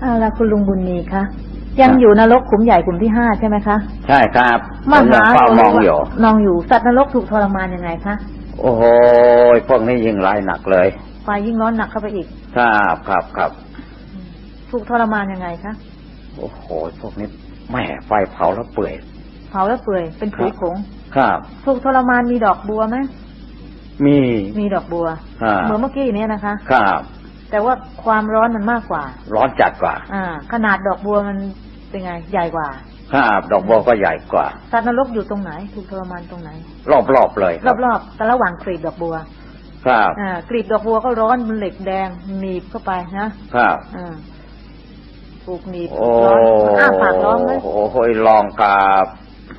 เอาละคุณลุงบุญมีคะยังอยู่นรกขุมใหญ่ขุมที่ห้าใช่ไหมคะใช่ครับผมมยังหาเฝ้ามองอยู่มองอยู่สัตว์นรกถูกทรมานยังไงคะโอ้โหพวกนี้ยิ่งร้ายหนักเลยไฟยิ่งร้อนหนักเข้าไปอีกครับครับครับถูกทรมานยังไงคะโอ้โหพวกนี้แม่ไฟเผาแล้วเปื่อย เผาแล้วเปื่อย เป็นผุยผงครับถูกทรมานมีดอกบัวไหมมีมีดอกบัวอ่าเหมือนเมื่อกี้เนี้นะคะ ครับ แต่ว่าความร้อนมันมากกว่า ร้อนจัดกว่า อ่า ขนาดดอกบัวมันเป็นไง ใหญ่กว่าครับดอกบัวก็ใหญ่กว่าสัตว์นรกอยู่ตรงไหน ถูกทรมานตรงไหน รอบๆเลยครอบๆแต่ระหว่างกรีบดอกบัว ครับอ่ากรีบดอกบัวก็ร้อนมันเหล็กแดงหนีบเข้าไปนะครับอ่าปลูกหนีบโอ้ร้อนอ้าปากร้อนไหมโอ้โหลองครับ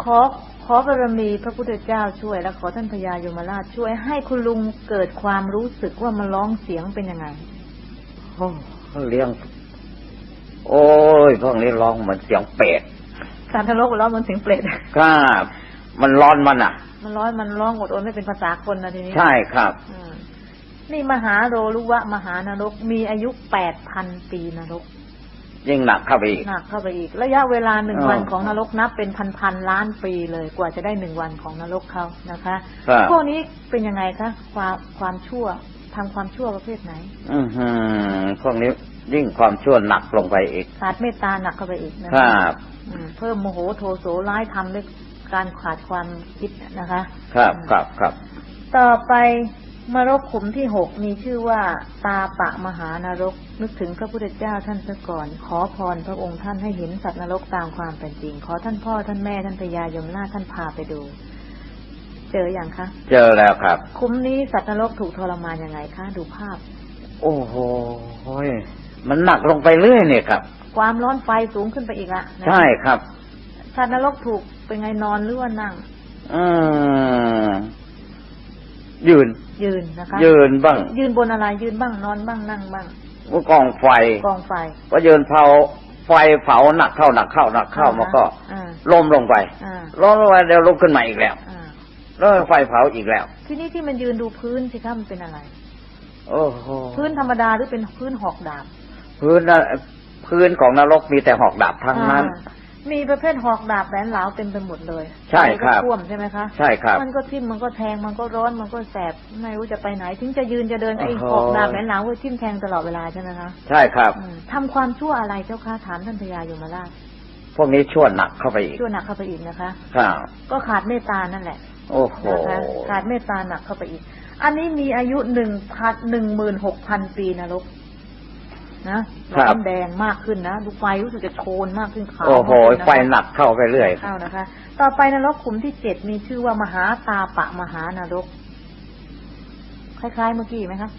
ขอขอบารมีพระพุทธเจ้าช่วย และขอท่านพญายมราชช่วยให้คุณลุงเกิดความรู้สึกว่ามันร้องเสียงเป็นยังไง โอ้เลี้ยง โอ้ยพวกนี้ร้องเหมือนเสียงเป็ดสัตว์นรกร้องเหมันเสียงเปรตครับมันร้อนมันอะ มันร้อนมันร้องอดโอนไม่เป็นภาษาคนนะทีนี้ ใช่ครับอืมนี่มหาโรลุวะมหานรกมีอายุแปดพันปีนรก ยิ่งหนักเข้าไปอีกหนักเข้าไปอีก ระยะเวลาหนึ่งอ๋อวันของนรกนับเป็นพันพันๆล้านปีเลยกว่าจะได้หนึ่งวันของนรกเขานะคะครับพวกนี้เป็นยังไงคะความความชั่ว ทำความชั่วประเภทไหน อือหือพวกนี้ยิ่งความชั่วหนักลงไปอีกขาดเมตตาหนักเข้าไปอีกนะคคะรับอืมเพิ่มโมโหโทโสร้ายทำด้วยการขาดความคิดนะคะ ครับครับครับ ต่อไปมรกขุมที่หกมีชื่อว่าตาปะมหานรก นึกถึงพระพุทธเจ้าท่านซะก่อน ขอพรพระองค์ท่านให้เห็นสัตว์นรกตามความเป็นจริง ขอท่านพ่อท่านแม่ท่านพญายมราชท่านพาไปดู เจออย่างคะ เจอแล้วครับ คุ้มนี้สัตว์นรกถูกทรมานยังไงคะดูภาพ โอ้โหมันหนักลงไปเรื่อยเนี่ยครับ ความร้อนไฟสูงขึ้นไปอีกละนะใช่ครับสัตว์นรกถูกเป็นไงนอนหรือว่านั่งอืมยืน ยืนนะคะ ยืนบ้าง ยืนบนอะไร ยืนบ้างนอนบ้างนั่งบ้างกองไฟกองไฟก็ยืนเผาไฟเผาหนักเข้าหนักเข้าหนักเข้ามันก็อ่าล้มลงไปอ่าล้มลงไปเดี๋ยวลุกขึ้นมาอีกแล้วอ่า แล้วไฟเผาอีกแล้ว ที่นี่ที่มันยืนดูพื้นสิคะมันเป็นอะไร โอ้โหพื้นธรรมดาหรือเป็นพื้นหอกดาบ พื้นน่ะพื้นของนรกมีแต่หอกดาบทั้งนั้นอ่ามีประเภทหอกดาบแหลมเหลาเต็มไปหมดเลย ใช่ครับอะไก็ท่วมใช่ไหมคะ ใช่ครับ มันก็ทิ่มมันก็แทงมันก็ร้อนมันก็แสบไม่รู้จะไปไหนถึงจะยืนจะเดินไอ้โอ้โหหอกดาบแหลมเหลาก็ทิ่มแทงตลอดเวลาใช่ไหมคะ ใช่ครับอืมทำความชั่วอะไรเจ้าค่ะถามท่านพญายมราชพวกนี้ชั่วหนักเข้าไปอีกชั่วหนักเข้าไปอีกนะคะ ครับ ก็ขาดเมตตานั่นแหละ โอ้โหนะคะขาดเมตตาหนักเข้าไปอีก อันนี้มีอายุหนึ่งพันหนึ่งหมื่นหกพันปีนรกนะครัร้บอนแดงมากขึ้นนะดูไฟรู้สึกจะโชนมากขึ้นขาวโอ้โหมากขึ้ะคะไฟหนักเข้าไปเรื่อยเข้านะคะ ต่อไปนรกขุมที่เจ็ดมีชื่อว่ามหาตาปะมหานรก คล้ายๆเมื่อกี้ไหมคะ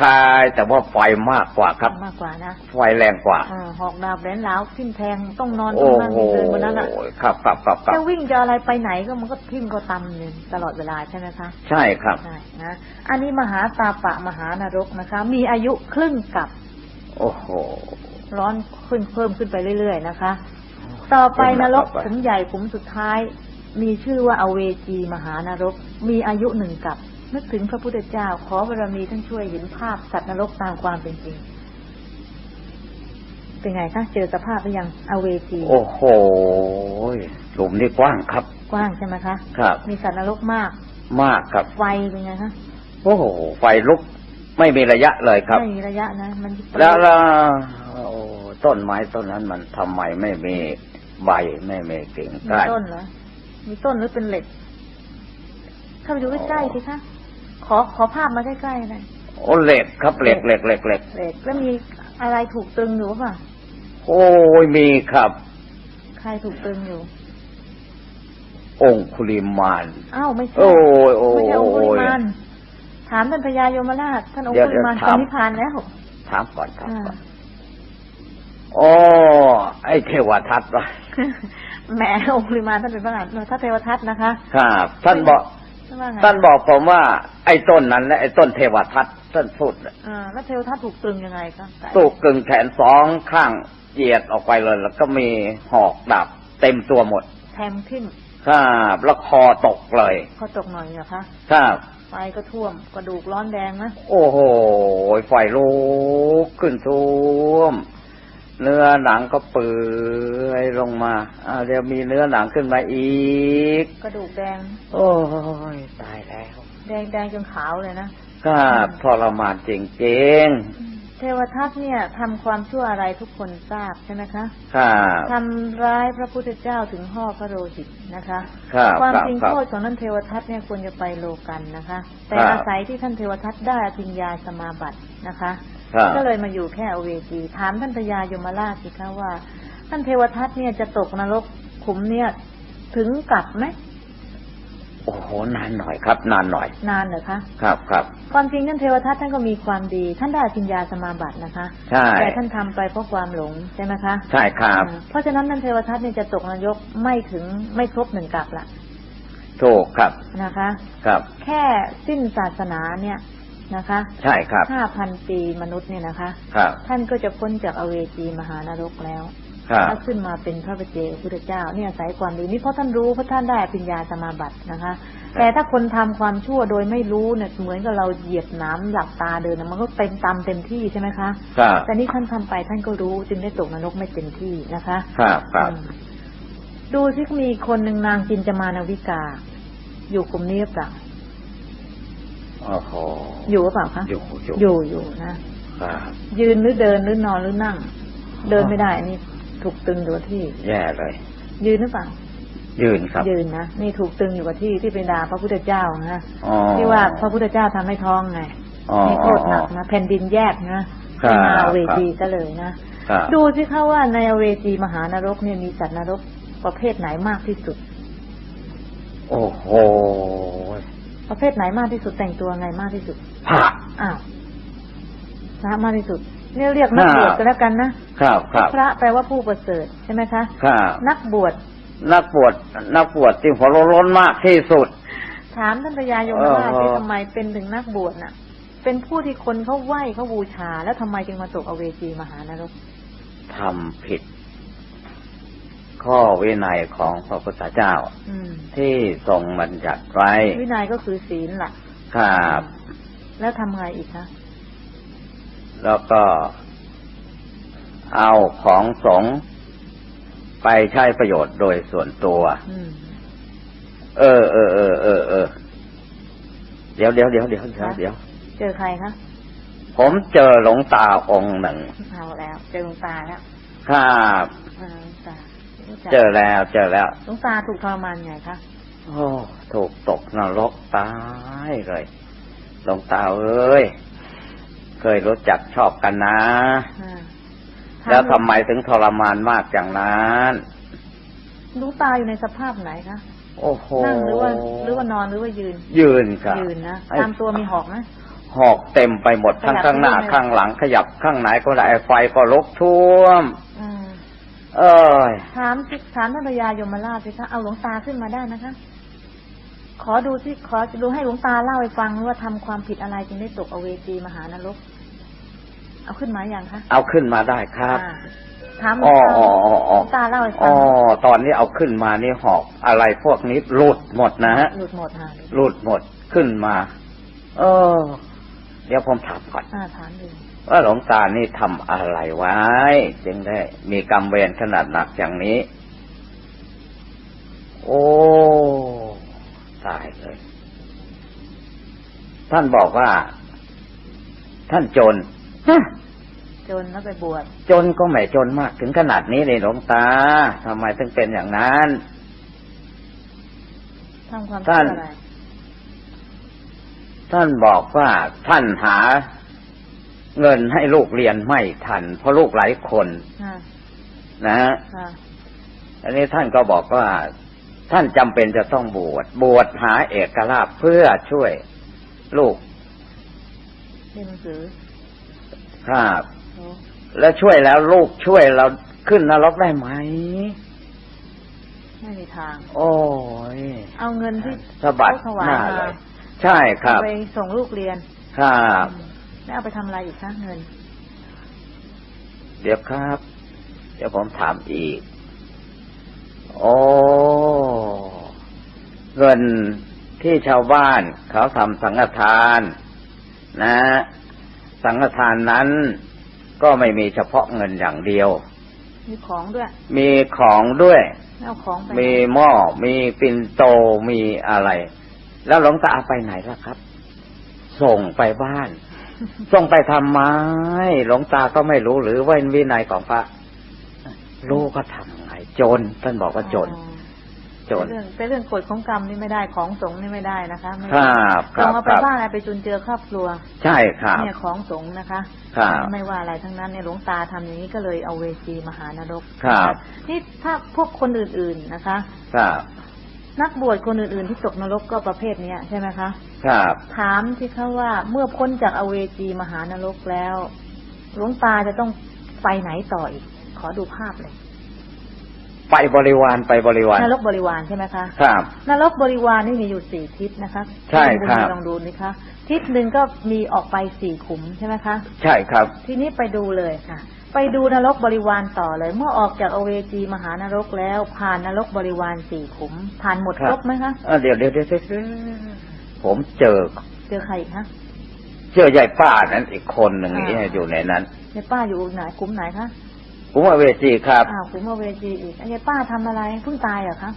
คลายแต่ว่าไฟมากกว่าครับ มากกว่านะไฟแรงกว่าอ่าหอกดาบแหลมเหลาทิ่มแทงต้องนอนต้โอ้องนั่งโหเดินบนนั้นอะครับครับครับครับจะวิ่งจะอะไรไปไหนก็มันก็ทิ่มก็ตำเนี่ยตลอดเวลาใช่ไหมคะ ใช่ครับใช่นะอันนี้มหาตาปะมหานรกนะคะ มีอายุครึ่งกับ โอ้โหร้อนขึ้นเพิ่มขึ้นไปเรื่อยๆนะคะ ต่อไปนรกต่อไปขุมใหญ่ขุมสุดท้าย มีชื่อว่าอเวจีมหานรก มีอายุหนึ่งกับ นึกถึงพระพุทธเจ้า ขอบารมีท่านช่วยเห็นภาพสัตว์นรกตามความเป็นจริง เป็นไงคะเจอสภาพหรือยังอเวจีโอ้โหหลุมนี่กว้างครับ กว้างใช่ไหมคะครับ มีสัตว์นรกมาก มากครับ ไฟเป็นไงคะโอ้โหไฟลุกไม่มีระยะเลยครับไม่มีระยะนะมันแล้วแล้วโอ้ต้นไม้ต้นนั้นมันทำไมไม่มีใบไม่มีกิ่งมีก้านต้นเหรอมีต้นหรือเป็นเหล็กเข้าไปดูใกล้ๆสิคะ ขอขอภาพมาใกล้ๆหน่อยโอ้เหล็กครับเหล็กเหล็กเหล็กเหล็กเหล็กแล้วมีอะไรถูกตึงอยู่ป่ะโอ้ยมีครับ ใครถูกตึงอยู่ องคุลิมานอ้าวไม่ใช่โอ้ยโอ้ไม่ยใช่องคุลิโอ้ยมานถามท่านพญายมราชท่านองเดี๋ยวคุลิมานเดี๋ยวตถามอนนิพพานแล้วถามก่อนถามอ่าก่อนโอ้ไอ้เทวทัตวะแหมองคุลิมานท่านเป็นพระอรหันต์ถ้าเทวทัตนะคะ ครับ ท่านบอก ท่านว่าไงท่านบอกผมว่า ไอ้ต้นนั้นและไอ้ต้นเทวทัตท่านพูดน่ะอ่าแล้วเทวทัตถูกตึงยังไงคะตูกกึ่งแขนสองข้างเหยียดออกไปเลย แล้วก็มีหอกดาบเต็มตัวหมด แทงทิ่มครับแล้วคอตกเลยเขาตกหน่อยเหรอคะครับไฟก็ท่วมกระดูกร้อนแดงนะ โอ้โหไฟลุกขึ้นท่วม เนื้อหนังก็เปื่อยลงมาอ่าเดี๋ยวมีเนื้อหนังขึ้นมาอีก กระดูกแดง โอ้ยตายแล้ว แดงแดงจนขาวเลยนะครับทรมานจริงเทวทัตเนี่ยทำความชั่วอะไรทุกคนทราบใช่ไหมคะๆครับทำร้ายพระพุทธเจ้าถึงห่อพระโลหิตนะคะครับความครับจริงครับโทษของท่านเทวทัตเนี่ยควรจะไปโลกันนะคะ แต่ครับอาศัยที่ท่านเทวทัตได้อภิญญาสมาบัตินะคะครับ ก็เลยมาอยู่แค่อเวจี ถามท่านพญายมราชสิคะว่า ท่านเทวทัตเนี่ยจะตกนรกขุมเนี่ย ถึงกลับไหมโอ้โหนานหน่อยครับ นานหน่อย นานเหรอคะครับครับความจริงท่านเทวทัตท่านก็มีความดี ท่านได้อภิญญาสมาบัตินะคะใช่แต่ท่านทำไปเพราะความหลงใช่ไหมคะใช่ครับอ่าเพราะฉะนั้นท่านเทวทัตเนี่ยจะตกนรกไม่ถึงไม่ครบหนึ่งกลับละถูกครับนะคะ ครับ แค่สิ้นศาสนาเนี่ย นะคะ ใช่ครับห้าพันปีมนุษย์เนี่ยนะคะ ครับ ท่านก็จะพ้นจากอเวจีมหานรกแล้วครับถ้าขึ้นมาเป็นพระประเจกพุทธเจ้า เนี่ยอาศัยความดีนี่เพราะท่านรู้เพราะท่านได้อภิญญาสมาบัตินะคะ แต่ถ้าคนทำความชั่วโดยไม่รู้เนี่ยเหมือนกับเราเหยียบน้ำหลับตาเดินน่ะมันก็เต็มตามเต็มที่ใช่ไหมคะครับแต่นี่ท่านทำไปท่านก็รู้จึงได้ตกนรกไม่เต็มที่นะคะครับครับอืมดูที่มีคนหนึ่งนางจินจามานวิกา อยู่กลุ่มนี้หรือเปล่าโอ้โหอยู่หรือเปล่าคะอยู่อยู่อยู่อยู่นะครับยืนหรือเดินหรือนอนหรือนั่ง เดินไม่ได้อันนี่ถูกตึงอยู่กับที่ แย่เลย ยืนหรือเปล่ายืนครับ ยืนนะนี่ถูกตึงอยู่กับที่ที่เป็นดาพระพุทธเจ้านะอ๋อที่ว่าพระพุทธเจ้าทำให้ท้องไงอ๋อนี่โทษหนักนะแผ่นดินแยกนะครับเป็นนาเวจีซะเลยนะครับดูสิคะว่าในอเวจีมหานรกเนี่ยมีสัตว์นรกประเภทไหนมากที่สุด โอ้โห ประเภทไหนมากที่สุดแต่งตัวไงมากที่สุดพระอ้าวพระมากที่สุดเนี่ยเรียกนักบวชกันแล้วกันนะครับครับพระแปลว่าผู้ประเสริฐใช่ไหมคะครับนักบวชนักบวชนักบวชที่หัวโล้นมากที่สุด ถามท่านพญายมราชเออที่ทำไมเป็นถึงนักบวชน่ะ เป็นผู้ที่คนเขาไหว้เขาบูชา แล้วทำไมจึงมาตกอเวจีมหานรกทำผิด ข้อวินัยของพระพุทธเจ้าอืมที่ทรงบัญญัติไว้ วินัยก็คือศีลล่ะ ครับ แล้วทำไงอีกคะแล้วก็เอาของสงฆ์ไปใช้ประโยชน์โดยส่วนตัวอืมเออเออเออเออเออเดี๋ยวเดี๋ยวเดี๋ยวเดี๋ยวเดี๋ยวเดี๋ยวเจอใครคะผมเจอหลวงตาองค์หนึ่งเอาแล้ว เจอหลวงตาแล้ว ครับอ่าหลวงตารู้จัก เจอแล้ว เจอแล้วหลวงตาถูกทรมานไงคะโอ้ถูกตกนรกตายเลยหลวงตาเอ้ยเคยรู้จักชอบกันนะอ่าแล้วทำไมถึงทรมานมากอย่างนั้นหลวงตาอยู่ในสภาพไหนคะโอ้โหนั่งหรือว่าหรือว่านอนหรือว่ายืน ยืนครับยืนนะไอ้ตามตัวมีหอกนะหอกเต็มไปหมดทั้งขยับข้างหน้าไม่ได้ข้างหลังขยับข้างไหนก็ได้ไฟก็ลุกท่วมอืม เอ้ยถามสิถามท่านพญายมราชสิคะเอาหลวงตาขึ้นมาได้นะคะ ขอดูที่ขอดูให้หลวงตาเล่าให้ฟังว่าทำความผิดอะไรจึงได้ตกอเวจีมหานรก เอาขึ้นมาอย่างคะเอาขึ้นมาได้ครับอ่าถามหลอ๋วองตาอ๋ออ๋อหลอ๋อวงตาเล่าให้ฟัอ๋งอตอนนี้เอาขึ้นมานี่หอกอะไรพวกนี้หลุดหมดนะฮะหลุดหมดค่ะหลุดหมดขึ้นมา เออ เดี๋ยวผมถามก่อนอ่าถามดู ว่าหลวงตานี่ทำอะไรไว้ จึงได้ มีกรรมเวรขนาดหนักอย่างนี้ โอ้ตายเลย ท่านบอกว่า ท่านจนฮะจนแล้วไปบวชจนก็ไม่จนมากถึงขนาดนี้เลยหลวงตาทำไมถึงเป็นอย่างนั้นทำความท่าชั่นวอะไรท่านบอกว่าท่านหา เงินให้ลูกเรียนไม่ทัน เพราะลูกหลายคนอ่านะฮะค่ะอันนี้ท่านก็บอกว่า ท่านจำเป็นจะต้องบวชบวชหาเอกราชเพื่อช่วยลูกเรียนหนังสือครับโอ้แล้วช่วยแล้วลูกช่วยเราขึ้นนรกได้ไหมไม่มีทาง โอ้ยเอาเงินที่สะบัดเขาถวาหยน้ามาเลยใช่ครับเอาไปส่งลูกเรียน ครับอืม แล้วเอาไปทำอะไรอีกคะเงิน เดี๋ยวครับ เดี๋ยวผมถามอีก โอ้ เงินที่ชาวบ้านเขาทำสังฆทาน นะ สังฆทานนั้นก็ไม่มีเฉพาะเงินอย่างเดียว มีของด้วย มีของด้วย เอาของไป มีหม้อ มีปิ่นโต มีอะไร แล้วหลวงตาไปไหนล่ะครับ ส่งไปบ้าน ส่งไปทำไมหลวงตาก็ไม่รู้หรือว่าวินัยของพระรู้ก็ทำไงจนท่านบอกว่าจนอ๋อจนเป็นเรื่องเป็นเรื่องกฎของกรรมนี่ไม่ได้ของสงฆ์นี่ไม่ได้นะคะไม่คได้รับคลรัองบเอาคไปรับบ้านอะไรไปจุนเจือครอบครัว ใช่ครับเนี่ยของสงฆ์นะคะครับไม่ว่าอะไรทั้งนั้นเนี่ยหลวงตาทำอย่างนี้ก็เลยเอาเวจีมหานรกครับนะะนี่ถ้าพวกคนอื่นๆนะคะ ครับ นักบวชคนอื่น ๆ ที่ตกนรกก็ประเภทเนี้ยใช่ไหมคะ ครับ ถามที่เขาว่าเมื่อพ้นจากอเวจีมหานรกแล้ว หลวงตาจะต้องไปไหนต่ออีก ขอดูภาพเลย ไปบริวารไปบริวารนรกบริวารใช่ไหมคะ ครับ นรกบริวารนี่มีอยู่สี่ทิศนะคะใช่ครับลองดูนี่คะทิศหนึ่งก็มีออกไปสี่ขุมใช่ไหมคะ ใช่ครับ ทีนี้ไปดูเลยค่ะ ไปดูนรกบริวารต่อเลย เมื่อออกจากอเวจีมหานรกแล้ว ผ่านนรกบริวารสี่ขุมผ่านหมดครับครบไหมคะเอ้อเดี๋ยวเดี๋ยวเดี๋ยวเดี๋ยวผมเจอ เจอใครอีกคะเจอใหญ่ป้านั้นอีกคนหนึ่งอ่านี่อยู่ในนั้นยายป้าอยู่ไหนขุมไหนคะผมว่าเวจีครับอ้าวขุมอเวจีอีกยายป้าทำอะไรเพิ่งตายเหรอคะ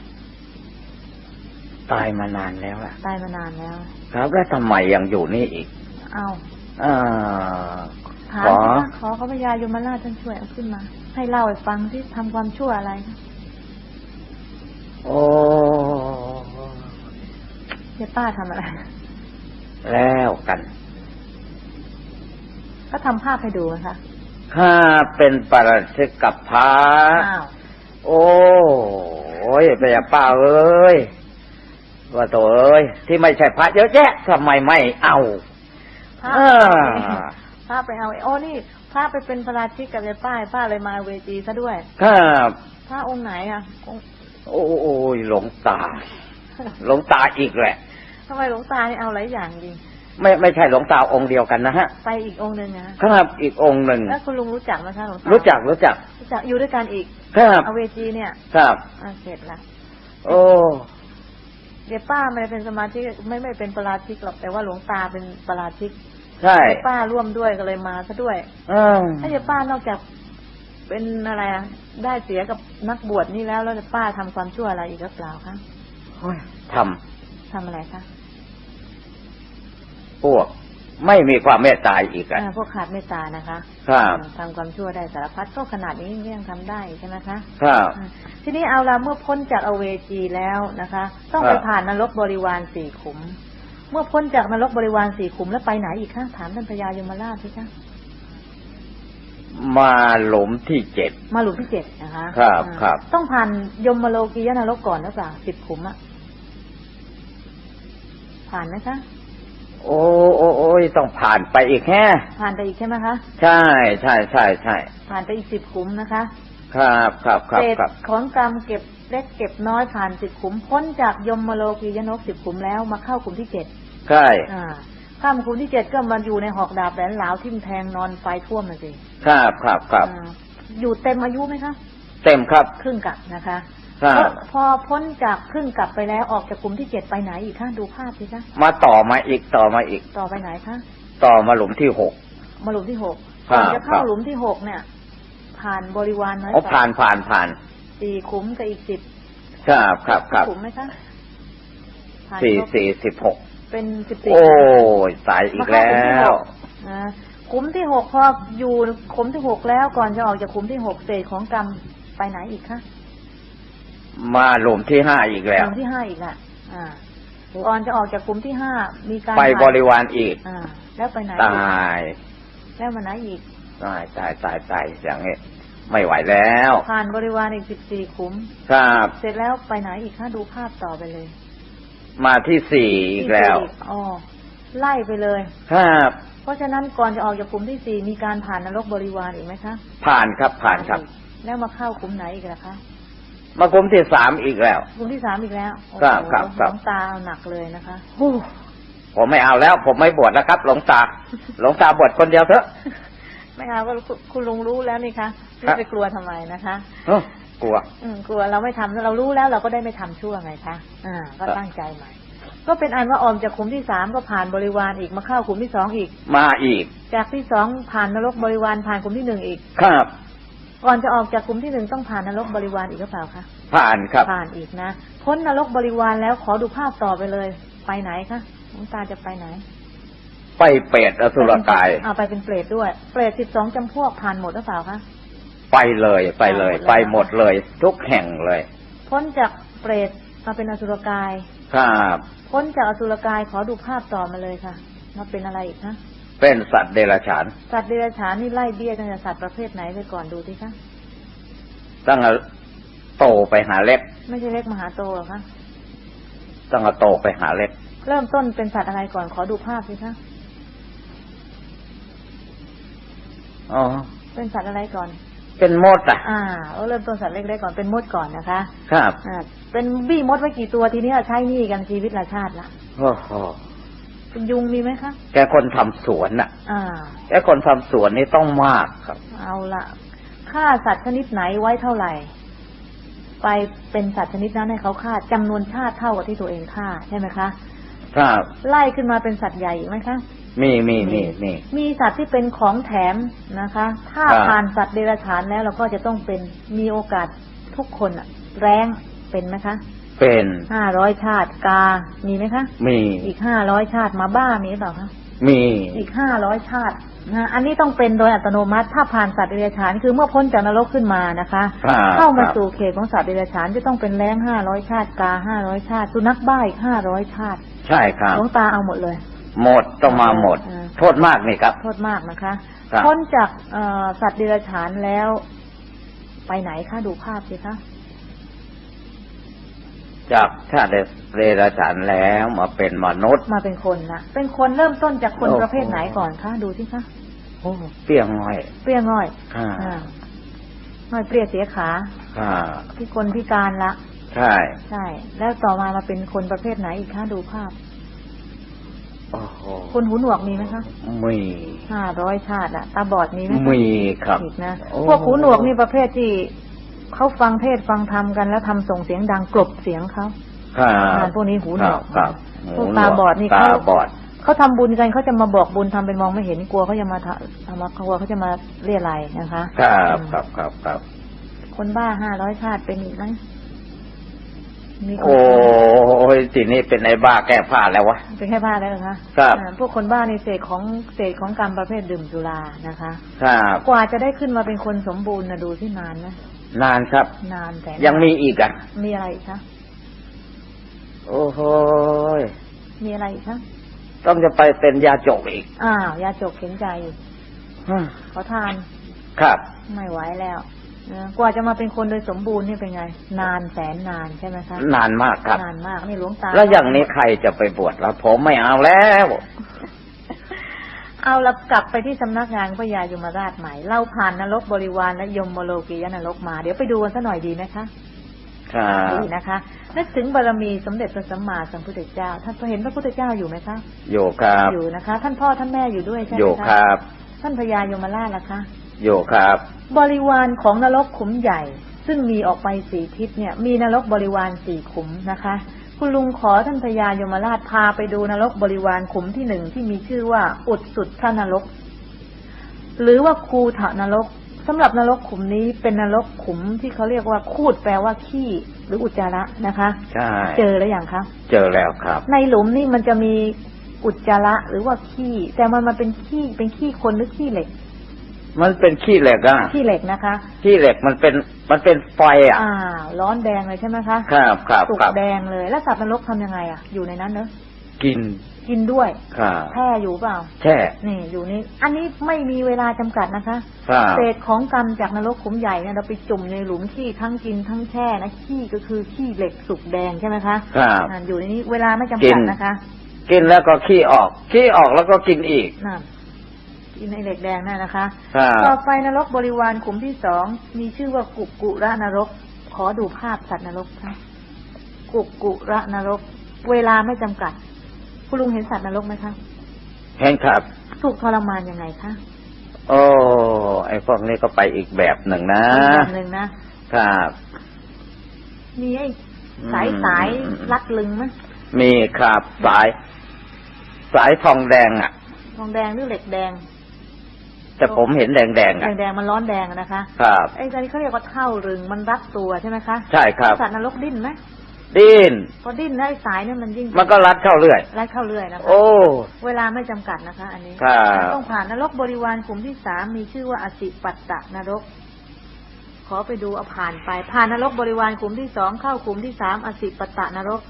ตายมานานแล้วล่ะ ตายมานานแล้ว ครับแล้วทำไมยังอยู่นี่อีกอ้าวอ่า ถามขอสิคะขอเขาพญายมราชท่านช่วยเอาขึ้นมา ให้เล่าให้ฟังที่ทำความชั่วอะไรคะโอ้ยายป้าทำอะไรแล้วกันก็ทำภาพให้ดูนะคะข้าเป็นปรชิกกับพระอ้าวโอ้ยไปอย่าป้าเอ้ยว่าโตเอ้ยที่ไม่ใช่พระเยอะแยะทำไมไม่เอาพระเออ พระไปเอาโอ้นี่พระไปเป็นพระราชิกกับยายป้าป้าเลยมาเวจีซะด้วย ครับพระองค์ไหนอะองค์โอ้ยหลงตา หลงตาอีกแหละทำไมหลวงตานี่เอาหลายอย่างจริงไม่ไม่ใช่หลวงตาองค์เดียวกันนะฮะ ไปอีกองค์หนึ่งนะครับอีกองค์หนึ่งแล้วคุณลุงรู้จักไหมคะหลวงตารู้จักรู้จักรู้จักอยู่ด้วยกันอีกครับเอาเวจีเนี่ยครับอะเสร็จละโอ้เดี๋ยวป้าไม่ได้เป็นสมาชิกไม่ไม่เป็นประราชิกหรอกแต่ว่าหลวงตาเป็นประราชิก ใช่เดี๋ยวป้าร่วมด้วยก็เลยมาซะด้วยอืมถ้าเดี๋ยวป้านอกจากเป็นอะไรอะได้เสียกับนักบวชนี่แล้วแล้วเดี๋ยวป้าทำความชั่วอะไรอีกหรือเปล่าคะโอ้ยททำอะไรคะำพวกไม่มีความเมตตาอีกอะอ่าพวกขาดเมตตานะคะครับทำความชั่วได้สารพัดก็ขนาดนี้ยังทำได้ใช่ไหมคะครับอ่าทีนี้เอาละเมื่อพ้นจากอเวจีแล้วนะคะ ต้องครัไปบผ่านนรกบริวารสี่ขุม เมื่อพ้นจากนรกบริวารสี่ขุมแล้วไปไหนอีกคะถามท่านพญายมราชสิคะมาหลุมที่เจ็ดมาหลุมที่เจ็ดนะคะครับอ่าครับต้องผ่านยมโลกียนรกก่อนหรือเปล่าสิบขุมอะผ่านไหมคะโอ้โอ้โอ้ยต้องผ่านไปอีกแค่ผ่านไปอีกใช่ไหมคะใช่ใช่ใช่ใช่ผ่านไปอีกสิบขุมนะคะ ครับครับครับเศษครับของกรรมเก็บ เล็กเก็บน้อยผ่านสิบขุม พ้นจากยมโลกียนรกสิบขุมแล้วมาเข้าขุมที่เจ็ดใช่อ่าข้ามขุมที่เจ็ดก็มาอยู่ในหอกดาบแหลนหลาวทิ่มแทงนอนไฟท่วมนะสิครับครับครับอ่าอยู่เต็มอายุไหมคะเต็มครับครึ่งกับนะคะครับพอพ้นจากครึ่งกลับไปแล้วออกจากกลุ่มที่เจ็ดไปไหนอีกคะดูภาพสิคะมาต่อมาอีกต่อมาอีก ต่อไปไหนคะต่อมาหลุมที่หกมาหลุมที่หกครัก่บอนจะคเข้ารับหลุมที่หกเนี่ย ผ่านบริวารน้อยอ๋อผ่านผ่านผ่าน สี่ขุมกับอีกสิบครับครับครับขุมไหมคะผ่านสี่ครบสี่สิบหกเป็นสิบสี่โอ้ยตายอีกแล้วนะขุมที่หกพออยู่ขุมที่หกแล้วก่อนจะออกจากขุมที่หกเศษของกรรมไปไหนอีกคะมาหลุมที่ห้าอีกแล้วขุมที่ห้าอีกอะ อ่าก่อนจะออกจากขุมที่ห้ามีการไปบริผ่านวารอีกอ่าแล้วไปไหนตอีกาย แล้วมาไหนอีกตายตายตายตายอย่างนี้ ไม่ไหวแล้ว ผ่านบริวารอีกสิบสี่ขุมครับ เสร็จแล้วไปไหนอีกคะดูภาพต่อไปเลย มาที่สี่อีกแล้วที่สี่อ๋อไล่ไปเลย ครับ เพราะฉะนั้นก่อนจะออกจากขุมที่สี่มีการผ่านนรกบริวารอีกไหมคะ ผ่านครับผ่านครับ แล้วมาเข้าขุมไหนอีกล่ะคะมากลุ่มที่สามอีกแล้วขุมที่สามอีกแล้วโอ้โหครับครับครับหลวงตาเอาหนักเลยนะคะผมไม่เอาแล้ว ผมไม่บวชแล้วครับ หลวงตา หลวงตาบวชคนเดียวเถอะ ไม่เอาก็คุณคุณลุงรู้แล้วนี่คะคนี่รับไปกลัวทำไมนะคะเอ้อกลัว อืมกลัวเราไม่ทำเรารู้แล้วเราก็ได้ไม่ทำชั่วไงคะอ่าก็ครับตั้งใจใหม่ ก็เป็นอันว่าออกจากขุมที่สามก็ผ่านบริวารอีกมาเข้าขุมที่สองอีก มาอีก จากที่สองผ่านนรกบริวารผ่านขุมที่หนึ่งอีก ครับ ก่อนจะออกจากขุมที่หนึ่งต้องผ่านนรกบริวารอีกหรือเปล่าคะผ่านครับ ผ่านอีกนะพ้นนรกบริวารแล้วขอดูภาพต่อไปเลย ไปไหนคะหลวงตาจะไปไหน ไปเปรตอสุรกายเอาไปเป็นเปรตด้วย เปรตสิบสองจำพวกผ่านหมดหรือเปล่าคะไปเลยไปเลย ไปหมดเลย ทุกแห่งเลย พ้นจากเปรตมาเป็นอสุรกาย ครับ พ้นจากอสุรกายขอดูภาพต่อมาเลยค่ะมาเป็นอะไรอีกคะเป็นสัตว์เดรัจฉาน สัตว์เดรัจฉานนี่ไล่เบี้ยตั้งแต่สัตว์ประเภทไหนไปก่อนดูสิคะตั้งแต่โตไปหาเล็ก ไม่ใช่เล็กมหาโตหรอคะตั้งแต่โตไปหาเล็ก เริ่มต้นเป็นสัตว์อะไรก่อนขอดูภาพสิคะ อ๋อเป็นสัตว์อะไรก่อน เป็นมดอะ อ่าเอาเริ่มต้นสัตว์เล็กๆก่อนเป็นมดก่อนนะคะ ครับอ่าเป็นบี้มดไว้กี่ตัวทีนี้ใช้หนี้กันชีวิตละชาติละโอ้โหเป็นยุงมีไหมคะแกคนทำสวนน่ะ อ่า แกคนทำสวนนี่ต้องมากครับ เอาละฆ่าสัตว์ชนิดไหนไว้เท่าไหร่ ไปเป็นสัตว์ชนิดนั้นให้เขาฆ่าจำนวนชาติเท่ากับที่ตัวเองฆ่าใช่ไหมคะ ครับไล่ขึ้นมาเป็นสัตว์ใหญ่อีกไหมคะ มีมีมีมีมีสัตว์ที่เป็นของแถมนะคะ ถ้าครับผ่านสัตว์เดรัจฉานแล้วเราก็จะต้องเป็นมีโอกาสทุกคนอะแรงเป็นไหมคะ เป็นห้าร้อยชาติกา มีไหมคะ มีอีกห้าร้อยชาติมาบ้ามีหรือเปล่าคะมีอีกห้าร้อยชาตินะอันนี้ต้องเป็นโดยอัตโนมัติถ้าผ่านสัตว์เดรัจฉานคือเมื่อพ้นจากนรกขึ้นมานะคะครับเข้ามาครับสู่เขตของสัตว์เดรัจฉานจะต้องเป็นแรงห้าร้อยชาติกาห้าร้อยชาติ สุนัขบ้าอีกห้าร้อยชาติ ใช่ครับหลวงตาเอาหมดเลย หมดต้องมาหมดอ่าโทษมากนี่ครับ โทษมากนะคะครับพ้นจากเอ่อสัตว์เดรัจฉานแล้ว ไปไหนคะดูภาพสิคะจากชาติเดรัจฉานแล้วมาเป็นมนุษย์ มาเป็นคนละเป็นคนเริ่มต้นจากคนโอ้โหประเภทไหนก่อนคะดูสิคะโอ้เปรี้ยงง่อยเปรี้ยง่อยอ่าอ่าง่อยเปรี้ยเสียขาอ่าพิกลพิการละ ใช่ ใช่ แล้วต่อมามาเป็นคนประเภทไหนอีกคะดูภาพโอ้โห คนหูหนวกมีไหมคะมีห้าร้อยชาติอะตาบอดมีไหมคะมีครับอีกนะโอ้พวกหูหนวกนี่ประเภทที่เขาฟังเทศฟังธรรมกันแล้วทำส่งเสียงดังกลบเสียงเขาครับอ่าพวกนี้หูหนวกครับพวกหูหนตาบอดนี่ตาเขาบอดเขาทำบุญกันเขาจะมาบอกบุญทำเป็นมองไม่เห็นกลัวเขาจะมาทำทำมากลัวเขาจะมาเรียอะไรยนะคะ ครับครับครับครับคนบ้าห้าร้อยชาติเป็นอีกไหมมีคน โอ้ยทีนี้เป็นไอ้บ้าแก้ผ้าแล้ววะ เป็นแค่บ้าแล้วเหรอคะครับอ่าพวกคนบ้าในเศษของเศษของกรรมประเภทดื่มสุรานะคะ ครับ กว่าจะได้ขึ้นมาเป็นคนสมบูรณ์นะดูที่นานนะนานครับ นานแต่ยังมีอีกอะ มีอะไรอีกคะโอ้โหยมีอะไรอีกคะต้องจะไปเป็นยาจกอีก อ้าวยาจกเข็นใจอีกขอทาน ครับ ไม่ไหวแล้วนะ กว่าจะมาเป็นคนโดยสมบูรณ์นี่เป็นไง นานแสนนานใช่ไหมคะนานมากครับนานมากนี่หลวงตาแล้วอย่างนี้ใครจะไปบวชแล้วผมไม่เอาแล้วเอาละกลับไปที่สำนักงานพระยายมราชใหม่เล่าผ่านนรกบริวารและยมโลกียนรกมา เดี๋ยวไปดูกันสักหน่อยดีไหมคะครับดีนะคะนึกถึงบารมีสมเด็จพระสัมมาสัมพุทธเจ้า ท่านเห็นพระพุทธเจ้าอยู่ไหมคะอยู่ครับอยู่นะคะ ท่านพ่อท่านแม่อยู่ด้วยใช่ไหมอยู่คะครับ ท่านพญายมราชล่ะคะ อยู่ครับ บริวารของนรกขุมใหญ่ ซึ่งมีออกไปสี่ทิศเนี่ย มีนรกบริวารสี่ขุมนะคะ คุณลุงขอท่านพญายมราชพาไปดูนรกบริวารขุมที่หนึ่งที่มีชื่อว่าอุดสุดพระนรก หรือว่าคูถนรกสำหรับนรกขุมนี้เป็นนรกขุมที่เขาเรียกว่าคูดแปลว่าขี้หรืออุจจาระนะคะใช่เจอแล้วอย่างคะเจอแล้วครับ ในหลุมนี่มันจะมีอุจจาระหรือว่าขี้แต่มันมาเป็นขี้เป็นขี้คนหรือขี้เหล็ก มันเป็นขี้เหล็กอะขี้เหล็กนะคะขี้เหล็กมันเป็นมันเป็นไฟอะอ่าร้อนแดงเลยใช่ไหมคะครับครับสุกครับแดงเลย แล้วสัตว์นรกทำยังไงอะ อยู่ในนั้นเนอะกินกินด้วยครับแช่อยู่เปล่าแช่นี่อยู่นี่อันนี้ไม่มีเวลาจำกัดนะคะครับเศษของกรรมจากนรกขุมใหญ่เนี่ยเราไปจุ่มในหลุมขี้ทั้งกินทั้งแช่นะขี้ก็คือขี้เหล็กสุกแดงใช่ไหมคะครับอ่าอยู่ในนี้เวลาไม่จำกิกัดนนะคะ กินแล้วก็ขี้ออก ขี้ออกแล้วก็กินอีก นั่นกินในเหล็กแดงนั่นนะคะครับต่อไปนรกบริวารขุมที่สองมีชื่อว่ากุกกุระนรก ขอดูภาพสัตว์นรกค่ะกุกกุระนรก เวลาไม่จำกัด คุณลุงเห็นสัตว์นรกไหมคะเห็นครับ ถูกทรมานยังไงคะโอ้ไอ้พวกนี้ก็ไปอีกแบบหนึ่งนะอีกแบบหนึ่งนะครับ มีไอ้สายสายรัดลึงไหมมีครับสาย สายทองแดงอะ ทองแดงหรือเหล็กแดง แต่ผมเห็นแดงๆแดอะงแดงมันร้อนแดงอะนะคะ ครับไอ้ตอนนี้เขาเรียกว่าเท่ารึงมันรัดตัวใช่ไหมคะ ใช่ครับสัตว์นรกดิ้นไหมดิ้นพอดิ้นแล้วไอ้สายเนี่ยมันยิ่ง มันก็รัดเข้าเรื่อย รัดเข้าเรื่อยนะคะ โอ้ เวลาไม่จำกัดนะคะ อันนี้ครับต้องผ่านนรกบริวารกลุ่มที่สามมีชื่อว่าอสิปัตตนรก ขอไปดูเอาผ่านไป ผ่านนรกบริวารกลุ่มที่สองเข้ากลุ่มที่สามอสิปัตตนรก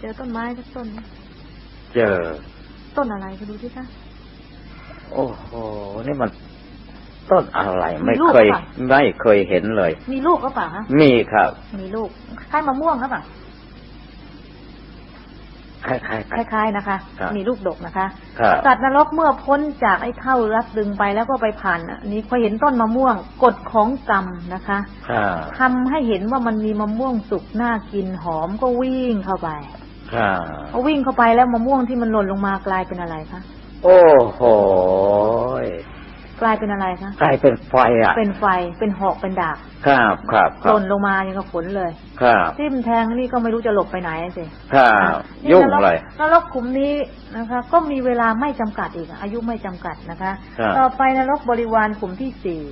เจอต้นไม้สักต้นไหมเจอ ต้นอะไรไปดูที่คะ โอ้โห นี่มันต้นอะไรไม่มีลูกเคยปะไม่เคยเห็นเลย มีลูกหรือเปล่าคะมีครับ มีลูกคล้ายมะม่วงหรือเปล่าคล้ายๆคกันล้ายๆนะคะครับมีลูกดกนะคะครับสัตว์นรกเมื่อพ้นจากไอ้เท่ารัดดึงไปแล้วก็ไปผ่านอันนี้พอเห็นต้นมะม่วงกฎของกรรมนะคะครับทำให้เห็นว่ามันมีมะม่วงสุกน่ากินหอมก็วิ่งเข้าไปครับพอวิ่งเข้าไปแล้วมะม่วงที่มันหล่นลงมากลายเป็นอะไรคะ โอ้โหกลายเป็นอะไรคะกลายเป็นไฟอะ เป็นไฟเป็นหอกเป็นดาบครับครับคหรับล่นลงมาอย่างกับฝนเลย ครับทิ่มแทงนี่ก็ไม่รู้จะหลบไปไหนสิครับนี่ยุ่งนรกเลยนรกขุมนี้นะคะ ก็มีเวลาไม่จำกัดอีก อายุไม่จำกัดนะคะครับต่อไปนรกบริวารกลุ่มที่สี่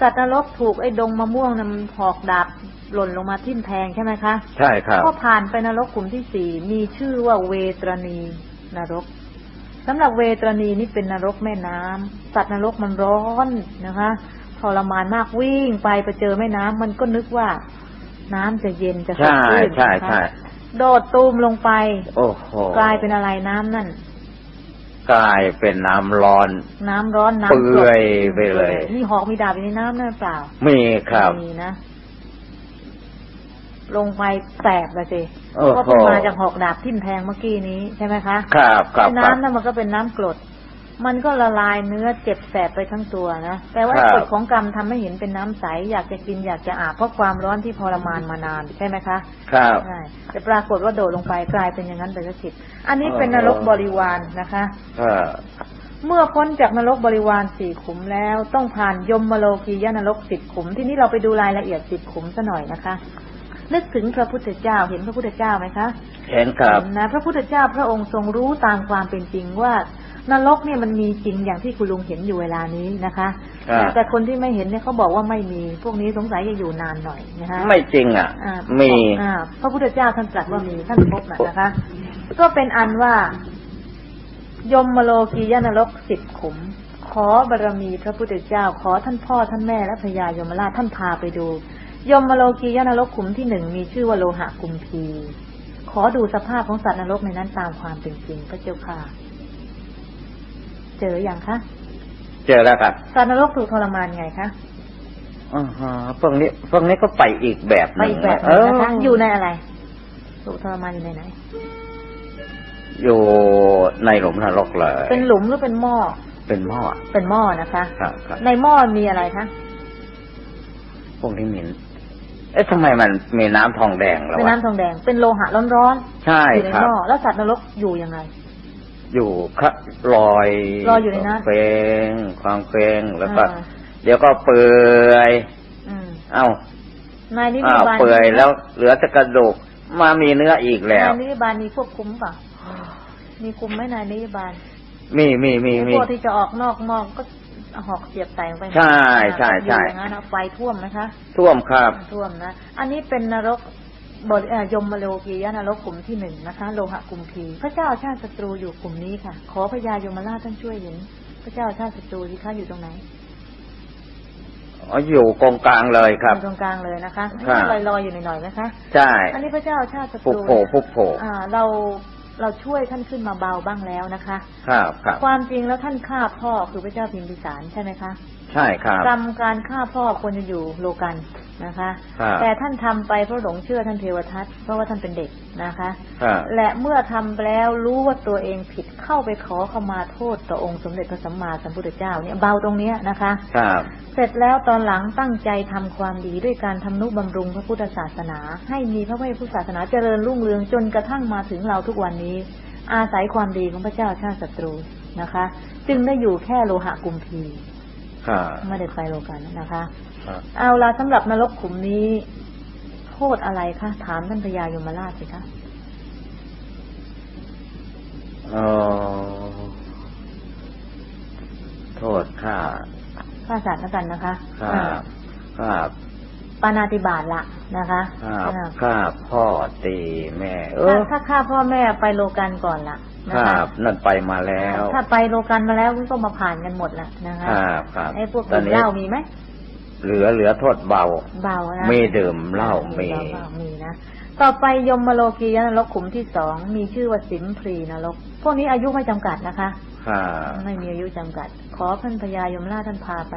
สัตว์นรกถูกไอ้ดงมะม่วงนำหอกดาบหล่นลงมาทิ่มแทงใช่ไหมคะ ใช่ครับก็ผ่านไปนรกกลุ่มที่สี่มีชื่อว่าเวตรณีนรก สำหรับเวตรณีนี่เป็นนรกแม่น้ำสัตว์นรกมันร้อนนะคะทรมานมากวิ่งไปไปเจอแม่น้ำมันก็นึกว่า น้ำจะเย็นจะสดใช่ชื่นใช่นะคะใช่โดดตูมลงไป โอ้โหกลายเป็นอะไรน้ำนั่นกลายเป็นน้ำร้อน น้ำร้อนน้ำเปื่อยไปเลยมีหอกมีดาบอยู่ในน้ำนั่นหรือเปล่ามีครับมีนะ ลงไปแสบเลยสิโอ้โหก็เพิ่งมาจากหอกดาบทิ่มแทงเมื่อกี้นี้ใช่ไหมคะครับครับไอ้ครับน้ำนั่นมันก็เป็นน้ำกรด มันก็ละลายเนื้อเจ็บแสบไปทั้งตัวนะแต่ว่าครับกฎของกรรมทำให้เห็นเป็นน้ำใส อยากจะกินอยากจะอาบเพราะความร้อนที่ทรมานมานานใช่ไหมคะ ครับใช่แต่ปรากฏว่าโดดลงไปกลายเป็นอย่างนั้นไปซะสิอันนี้เป็นนโอ้โหรกบริวารนะคะครับเมื่อพ้นจากนรกบริวารสี่ขุมแล้วต้องผ่านยมโลกียนรกสิบขุม ที่นี้เราไปดูรายละเอียดสิบขุมซะหน่อยนะคะ นึกถึงพระพุทธเจ้าเห็นพระพุทธเจ้าไหมคะเห็นครับเห็นนะพระพุทธเจ้าพระองค์ทรงรู้ตามความเป็นจริงว่านรกเนี่ยมันมีจริงอย่างที่คุณลุงเห็นอยู่เวลานี้นะคะครับแต่คนที่ไม่เห็นเนี่ยเขาบอกว่าไม่มี พวกนี้สงสัยจะอยู่นานหน่อยนะคะไม่จริงอะอ่ามีอ่าพระพุทธเจ้าท่านตรัสว่ามีท่านพบนะนะคะ ก็เป็นอันว่ายมโลกียนรกสิบขุม ขอบารมีพระพุทธเจ้า ขอท่านพ่อท่านแม่และพญายมราชท่านพาไปดู ยมโลกียนรกขุมที่หนึ่งมีชื่อว่าโลหะกุมพี ขอดูสภาพของสัตว์นรกในนั้นตามความเป็นจริงพระเจ้าค่ะ เจออย่างคะ เจอแล้วครับ สัตว์นรกถูกทรมานไงคะอ่าฮะพวกนี้พวกนี้ก็ไปอีกแบบหไปนึ่งอีกแบบหเอนึงอนะคะอยู่ในอะไร ถูกทรมานอยู่ในไหน อยู่ในหลุมนรกเลย เป็นหลุมหรือเป็นหม้อ เป็นหม้อ เป็นหม้อนะคะ ครับครับในหม้อมีอะไรคะพวกนี้มี เอ๊ะทำไมมันมีน้ำทองแดงแล้วเป็นวะน้ำทองแดง เป็นโลหะร้อนใช่ๆอยู่ในครัหบม้อแล้วสัตว์นรกอยู่ยังไง อยู่ครับลอยลอยอยู่ในนั้นเฟงความเฟงแล้วก็อ่าเดี๋ยวก็เปื่อยอืมเอ้านายนิริอ้าวบาลเปื่อยแล้วเหลือแต่กระดูกมามีเนื้ออีกแล้วนายนิริบาลมีควบคุมเปล่ามีคุมไหมนายนิริบาลมีมีมีไอ้มีพวกที่จะออกนอกหม้อก็เอา หอกเสียบใส่ลงไปใช่ใช่ใช่อยู่อย่างนั้นนะไฟท่วมไหมคะ ท่วมครับท่วมนะอันนี้เป็นนรกบริเอ่อยมโลกียนรกกลุ่มที่หนึ่งนะคะ โลหะกลุ่มพีพระเจ้าชาติศัตรูอยู่กลุ่มนี้ค่ะ ขอพญายมราชท่านช่วยเห็น พระเจ้าชาติศัตรูที่คะอยู่ตรงไหนอ๋ออยู่กองกลางเลยครับอยู่ตรงกลางเลยนะคะครับลอยลอยๆอยู่หน่อยๆนะคะ ใช่ อันนี้พระเจ้าชาติศัตปุกรูโผปุกโผอ่า เรา เราช่วยท่านขึ้นมาเบาบ้างแล้วนะคะ ครับครับ ความจริงแล้วท่านฆ่าพ่อคือพระเจ้าพิมพิสารใช่ไหมคะ ใช่ครับกรรมการฆ่าพ่อควรจะอยู่โลกันนะคะครับแต่ท่านทำไปเพราะหลงเชื่อท่านเทวทัตเพราะว่าท่านเป็นเด็กนะคะครับและเมื่อทำแล้วรู้ว่าตัวเองผิดเข้าไปขอขมาโทษต่อองค์สมเด็จพระสัมมาสัมพุทธเจ้าเนี่ยเบาตรงเนี้ยนะคะครับเสร็จแล้วตอนหลังตั้งใจทำความดีด้วยการทำนุบำรุงพระพุทธศาสนา ให้มีพระพุทธศาสนาเจริญรุ่งเรืองจนกระทั่งมาถึงเราทุกวันนี้ อาศัยความดีของพระเจ้าชาติศัตรูนะคะ จึงได้อยู่แค่โลหะกุมพีครับ ไม่ได้ไปโลกันนะคะครับเอาละสำหรับนรกขุมนี้ โทษอะไรคะถามท่านพญายมราชสิคะอ๋อโทษข้าฆ่าสัตว์แล้วกันนะคะข้าอ่าข้าปานาติบาตละนะคะข้าอ่าข้าพ่อตีแม่เอถ้าอถ้าฆ่าพ่อแม่ไปโลกันก่อนละนะ ครัคะบนั่นไปมาแล้ว ถ้าไปโลกันมาแล้วก็มาผ่านกันหมดละนะคะครับครับไอ้พวกตอดื่นมนี้เหล้ามีไหมเหลือเหลือโทษเบา เบานะมีดื่มเหล้ามีเหล้ามีนะต่อไปยมโลกียนรกขุมที่สองมีชื่อว่าสิมพรีนรกพวกนี้อายุไม่จำกัดนะคะครับไม่มีอายุจำกัด ขอท่านพญายมราชท่านพาไป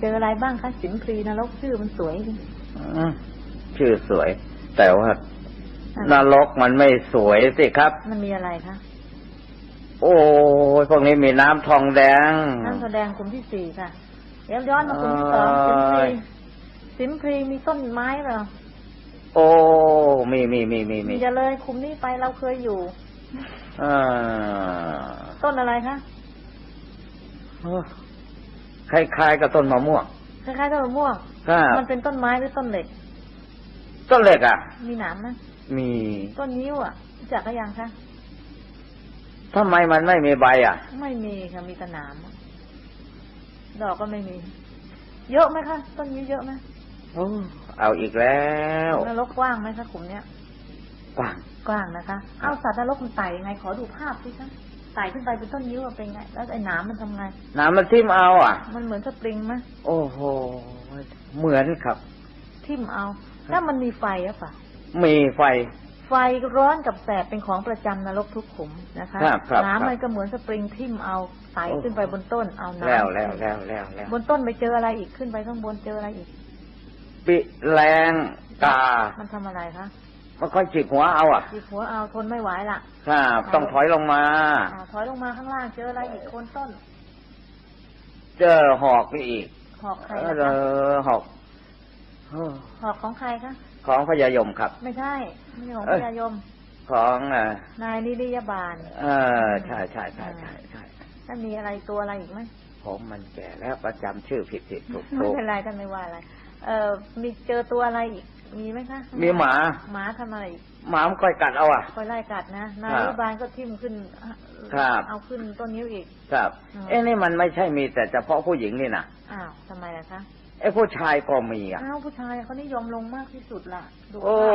เจออะไรบ้างคะสิมพรีนรกชื่อมันสวยจริงอืมชื่อสวย แต่ว่านรกมันไม่สวยสิครับ มันมีอะไรคะ โอ้ยพวกนี้มีน้ำทองแดงนั่นแสดงกลุ่มที่สี่ค่ะ เดี๋ยวย้อนมากลุ่มที่สองสิมพรีสิมพรีมีต้นไม้เหรอโอ้มีมีมีมีมีอย่าเลยคุมนี้ไปเราเคยอยู่อ่าต้นอะไรคะคล้ายๆกับต้นมะม่วงคล้ายๆต้นมะม่วงครับมันเป็นต้นไม้หรือต้นเหล็ก ต้นเหล็กอะ มีหนามไหมมีต้นนิ้วอะรู้จักก็ยังคะ ทำไมมันไม่มีใบอะ ไม่มีค่ะมีแต่หนามอะดอกก็ไม่มี เยอะไหมคะต้นนิ้วเยอะไหมโอ้เอาอีกแล้วนรกกว้างไหมคะกลุ่มเนี้ยกว้างกว้างนะคะ เอาสัตว์นรกมันไต่ยังไง ขอดูภาพสิคะไต่ขึ้นไปเป็นต้นนิ้วอะเป็นไง แล้วไอ้หนามมันทำไงน้ำมันทิ่มเอาอะ มันเหมือนสปริงไหมโอ้โห เหมือนครับ ทิ่มเอาถ้ามันมีไฟอะป่ะมีไฟ ไฟร้อนกับแสบเป็นของประจำนรกทุกขุมนะคะครับครับครับน้ำมันก็เหมือนสปริงทิ่มเอาไต่ขึ้นไปบนต้นเอาน้ำแล้วแล้วแล้วแล้วแล้วบนต้นไปเจออะไรอีกขึ้นไปข้างบนเจออะไรอีก ปิแรงตามันทำอะไรคะมันค่อยจิกหัวเอาอะจิกหัวเอาทนไม่ไหวละครับต้องถอยลงมาอ่าถอยลงมาข้างล่างเจออะไรอีกโคนต้น เจอหอกไปอีก หอกใครเอนะคะอหอกเออหอกของใครคะ ของพญายมครับ ไม่ใช่ไม่ใช่ของเอ้พยญายม ของอ่านายนิริยบาล เออใช่ใช่ใช่ใช่ใช่ถ้ามีอะไรตัวอะไรอีกไหมผมมันแก่แล้วประจำชื่อผิดผิดถูกไม่ถูกเป็นไรท่านไม่ว่าอะไร เอ่อมีเจอตัวอะไรอีกมีไหมคะมีหมา หมาทำอะไรอีกหมามันค่อยกัดเอาอะคอยไล่กัดนะนายครับนิริบาลก็ทิ่มขึ้นครับเอาขึ้นต้นนิ้วอีก ครับอืมเอ้นี่มันไม่ใช่มีแต่เฉพาะผู้หญิงนี่นะอ้าวทำไมล่ะคะ ไอ้ผู้ชายก็มีอะอ้าวผู้ชายเขานิยมลงมากที่สุดล่ะดูโอ้ภา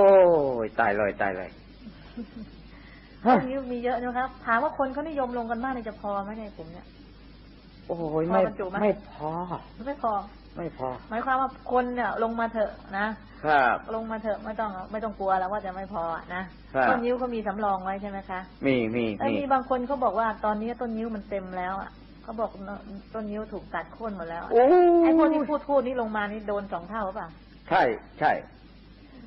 พยตายเลยตายเลยต้นนิ้วมีเยอะนะครับถามว่าคนเขานิยมลงกันมากเลยจะพอไหมในกลุ่มเนี้ยโอ้ยพอไม่บรรจุไหมไม่พอ ไม่พอ ไม่พอ หมายความว่าคนเนี่ยลงมาเถอะนะครับลงมาเถอะไม่ต้องไม่ต้องกลัวแล้วว่าจะไม่พออะนะครับต้นนิ้วเขามีสำรองไว้ใช่ไหมคะ มีมีแล้วมีมีบางคนเขาบอกว่าตอนนี้ต้นนิ้วมันเต็มแล้วอะ เขาบอกต้นนิ้วถูกตัดโค่นหมดแล้วอะโอ้ไอ้พวกที่พูดพูดนี่ลงมานี่โดนสองเท่าหรือเปล่าใช่ใช่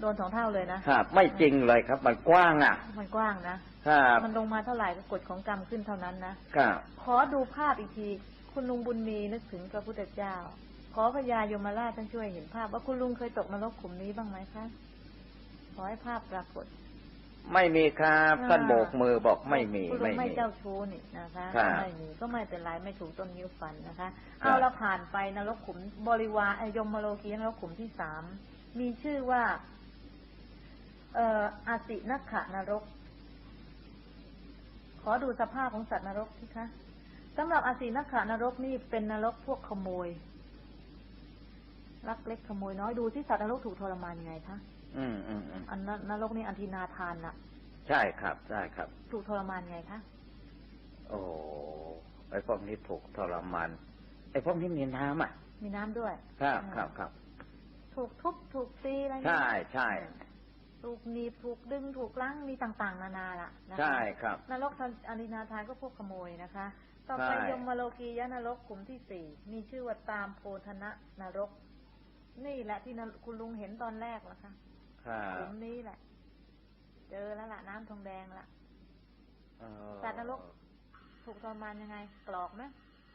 โดนสองเท่าเลยนะครับ ไม่จริงเลยครับ มันกว้างอะ มันกว้างนะครับมันลงมาเท่าไหร่ก็กฎของกรรมขึ้นเท่านั้นนะครับขอดูภาพอีกที คุณลุงบุญมีนึกถึงพระพุทธเจ้า ขอพญายมราชท่านช่วยเห็นภาพ ว่าคุณลุงเคยตกนรกขุมนี้บ้างไหมคะขอให้ภาพปรากฏ ไม่มีครับอ่าท่านโบกมือบอกไม่มีคุณลุไม่งไม่มีเจ้าชู้นี่นะคะครับไม่มีก็ไม่เป็นไรไม่ถูกต้นนิ้วฟันนะคะครับเอาเราผ่านไปนรกขุมบริวารเอ่อยมโลกีนรกขุมที่สามมีชื่อว่า เอ่ออาตินักขะนรก ขอดูสภาพของสัตว์นรกที่คะสำหรับอาตินักขะนรกนี่เป็นนรกพวกขโมยลักเล็กขโมยน้อยดูที่สัตว์นรกถูกทรมานยังไงคะ อืมอืมอืมอันนนรกนี่อันทินาทานน่ะใช่ครับใช่ครับ ถูกทรมานยังไงคะโอ้ไอ้พวกนี้ถูกทรมานไอ้พวกนี้มีน้ำอะ มีน้ำด้วย ครับครับครับถูกทุบถูกตีอะไรใช่ใช่ถูกหนีบถูกดึงถูกล้างมีต่างๆ นานาล่ะนะคะใช่ครับนรกทันอนินาทานก็พวกขโมยนะคะ ต่อไปใช่ยมโลกียะนรกขุมที่สี่มีชื่อว่าตามโพธนะนรก นี่แหละที่นรคุณลุงเห็นตอนแรกละคะ ครับขุมนี้แหละ เจอแล้วล่ะ น้ำทองแดงละเอ่อสัตว์นรกถูกทรมานยังไง กรอกไหม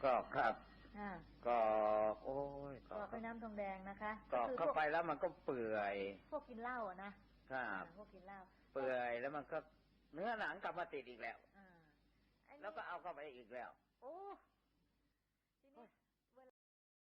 ก็ครับอ่าก็โอ้ยกรอกด้วยน้ำทองแดงนะคะก็คือพเข้าวกไปแล้วมันก็เปื่อย พวกกินเหล้าอะนะครับอ่าพวกกินเหล้าเปื่อยแล้วมันก็เนื้อหนังกลับมาติดอีกแล้วอ่าไอ้นี่แล้วก็เอาเข้าไปอีกแล้ว โอ้ทีนี้